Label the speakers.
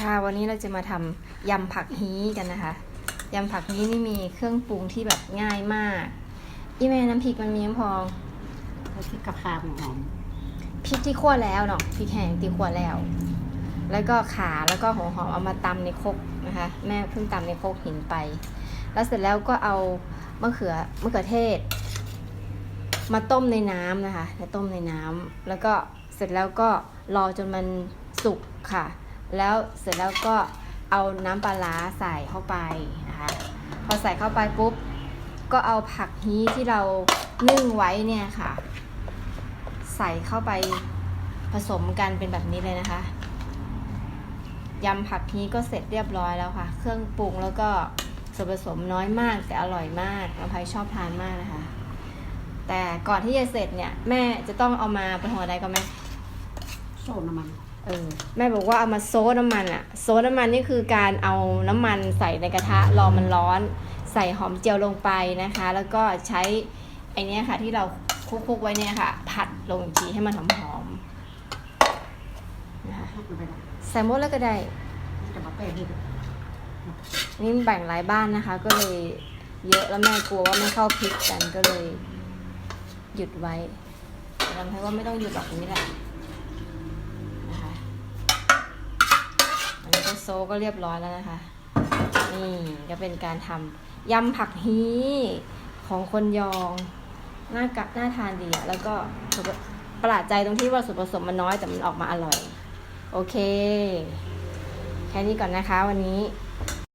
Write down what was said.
Speaker 1: ค่ะวันนี้เราจะมาทำยำผักฮีกันนะคะยำผักฮีนี่มีเครื่องปรุงที่แบบง่ายมากอีแม่น้ำพริกมันมีน้ำพอง
Speaker 2: แล้วพริกกระเพราหอม
Speaker 1: พริกที่คั่วแล้วเนาะพริกแห้งที่คั่วแล้ว แล้วก็ขาแล้วก็หัวหอมเอามาตำในครกนะคะ แม่เพิ่งตำในครกหินไป แล้วเสร็จแล้วก็เอามะเขือมะเขือเทศ มาต้มในน้ำนะคะในต้มในน้ำแล้วก็เสร็จแล้วก็รอจนมันสุกค่ะ แล้วเสร็จแล้วก็เอาน้ำปลาร้าใส่เข้าไปนะคะ พอใส่เข้าไปปุ๊บ ก็เอาผักฮีที่เรานึ่งไว้เนี่ยค่ะ ใส่เข้าไปผสมกันเป็นแบบนี้เลยนะคะยำผักฮีก็เสร็จเรียบร้อยแล้วค่ะ เครื่องปรุงแล้วก็ส่วนผสมน้อยมากแต่อร่อยมากน้องไพชอบทานมากนะคะ แต่ก่อนที่จะเสร็จเนี่ย แม่จะต้องเอามาเป็นหัวใดก็แม่
Speaker 2: โซ่น้ำมัน
Speaker 1: เออแม่บอกว่าเอามาโซดน้ำมันอะโซดน้ำมันนี่คือการเอาน้ำมันใส่ในกระทะรอมันร้อน ใส่หอมเจียวลงไปนะคะ แล้วก็ใช้ไอเนี้ยค่ะ ที่เราคลุกๆไว้เนี่ยค่ะ ผัดลงอีกทีให้มันหอมๆนะคะใส่หมดแล้วก็ได้
Speaker 2: นี่
Speaker 1: แบ่งหลายบ้านนะคะ ก็เลยเยอะแล้วแม่กลัวว่าไม่เข้าพริกกันก็เลย หยุดไว้ทำให้ว่าไม่ต้องหยุดแบบนี้แหละอันนี้ก็ โซก็เรียบร้อยแล้วนะคะ นี่ก็เป็นการทำยำผักฮีของคนยองน่ากัดน่าทานดีอะแล้วก็ประหลาดใจตรงที่ว่าส่วนผสมมันน้อยแต่มันออกมาอร่อย โอเค แค่นี้ก่อนนะคะวันนี้